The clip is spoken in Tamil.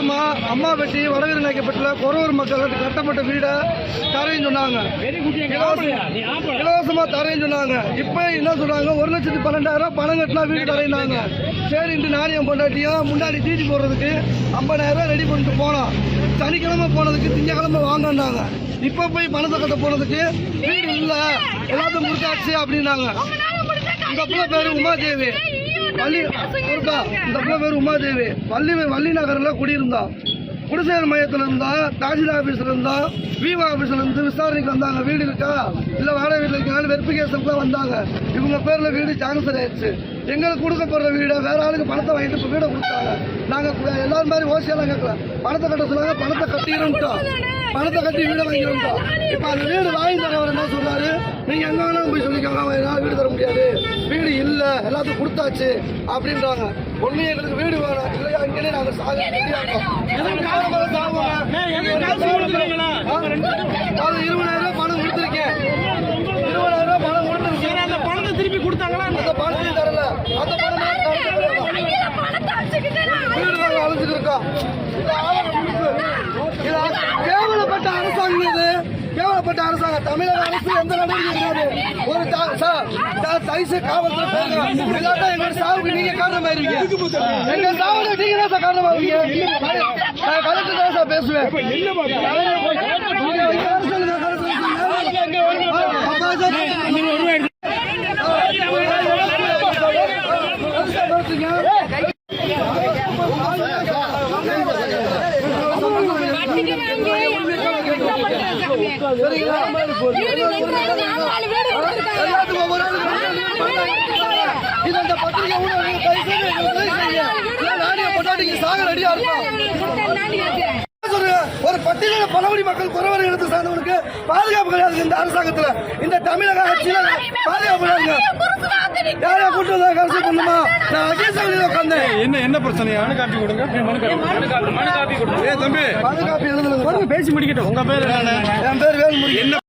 இலவசமா அம்மா பெட்டி வடகிருநாயக்கப்பட்டில் குறவர் மக்களுக்கு கட்டப்பட்ட வீடை தரேன்னு சொன்னாங்க. இலவச- இலவசமா தரேன்னு சொன்னாங்க. இப்போ என்ன சொல்றாங்க? ஒரு லட்சத்தி பன்னெண்டாயிரம் பணம் கட்டினா வீடு தரேனாங்க சரி இந்த நாரியம் பொண்டாட்டியும் முன்னாடி தீட்டி போடுறதுக்கு ஐம்பதாயிரம் ரூபாய் ரெடி பண்ணிட்டு போனோம். சனிக்கிழமை போனதுக்கு திங்கக்கிழமை வாங்கினாங்க இப்போ போய் பணத்தை கட்ட போனதுக்கு வீடு இல்லை. எல்லாத்தையும் முடிச்சாச்சு அப்படின்னாங்க. இந்த பிள்ளை பேரு உமாதேவி. வள்ளி இருக்கா இந்த பிள்ளை பேரு உமாதேவி. வள்ளி வள்ளி நகரில் குடியிருந்தா. குடிசையர் மையத்தில் இருந்தா தாசில் ஆஃபீஸில் இருந்தா விவோ ஆஃபீஸில் இருந்து விசாரணைக்கு வந்தாங்க. வீடு இருக்கா? இல்லை வாடகை வீட்டில் இருக்காங்க வெரிஃபிகேஷனுக்குலாம் வந்தாங்க. இவங்க பேரில் வீடு கேன்சல் ஆயிடுச்சு. எங்களுக்கு கொடுக்க போகிற வீடை வேற ஆளுக்கு பணத்தை வாங்கிட்டு இப்போ வீடை கொடுத்தாங்க நாங்கள் எல்லாரும் மாதிரி ஓசியெல்லாம் கேட்கல. பணத்தை கட்ட சொன்னாங்க பணத்தை கட்டிக்கிறோம்ட்டோம் பணத்தை கட்டி வீடை வாங்கிக்கிறோம் இப்போ அந்த வீடு வாங்கி தரவர் என்ன சொல்றாரு. நீங்க எங்க வேணாலும் போய் சொல்லிக்கோங்க அவன் என்னால வீடு தர முடியாது. வீடு இல்ல எல்லாத்துக்கும் கொடுத்தாச்சு அப்படின்றாங்க. ஒண்ணு எங்களுக்கு வீடு வேணும் இல்லையா? இங்கே நாங்க சாக? அது இருபதாயிரம் ரூபாய் பணம் கொடுத்துருக்கேன் இருபதாயிரம் ரூபாய் பணம் கொடுத்துருக்கேன் அந்த பணத்தை திருப்பி கொடுத்தாங்களா அந்த பணத்தையும் தரல அந்த பணம் வீடு நாங்க அழைச்சிட்டு இருக்கோம் கேவலப்பட்ட அரசாங்கம் இது. கேவலப்பட்ட அரசாங்கம். தமிழக அரசு எந்த நடவடிக்கை கிடையாது. ஒரு சார் சார் தைசு காவல்துறை போங்க இல்லாட்டா எங்க சாவுக்கு நீங்க காரணமா இருக்கீங்க எங்க சாவுக்கு நீங்க தான் சார் காரணமா இருக்கீங்க நான் கலெக்டர் தான் சார் பேசுவேன் நீங்க இங்க வர சொல்லுங்க, கலெக்டர் சொல்லுங்க. அப்பா சார் எல்லாத்துக்கும் ஒவ்வொரு ஆளுக்கு ரெண்டு ரெண்டு பணம். இது அந்த பத்திரிகை ஊடகங்கள் தயவு செய்து நானே ஒரு பட்டியல பழங்குடி மக்கள் குறவர் இனத்தை சார்ந்தவனுக்கு பாதுகாப்பு கிடையாது இந்த அரசாங்கத்துல. இந்த தமிழக ஆட்சியில பாதுகாப்பு கிடையாது. யாரையா கூட்டு வந்தா கடைசி பண்ணுமா நான் அகிம்சையில் உட்காந்தேன் என்ன என்ன பிரச்சனையா மனு காப்பி கொடுங்க. மனு காப்பி கொடுங்க. ஏ தம்பி பாதுகாப்பு எழுதுங்க பேசி முடிக்கட்டும். உங்க பேர் என்ன என் பேர் வேல்முருகன். என்ன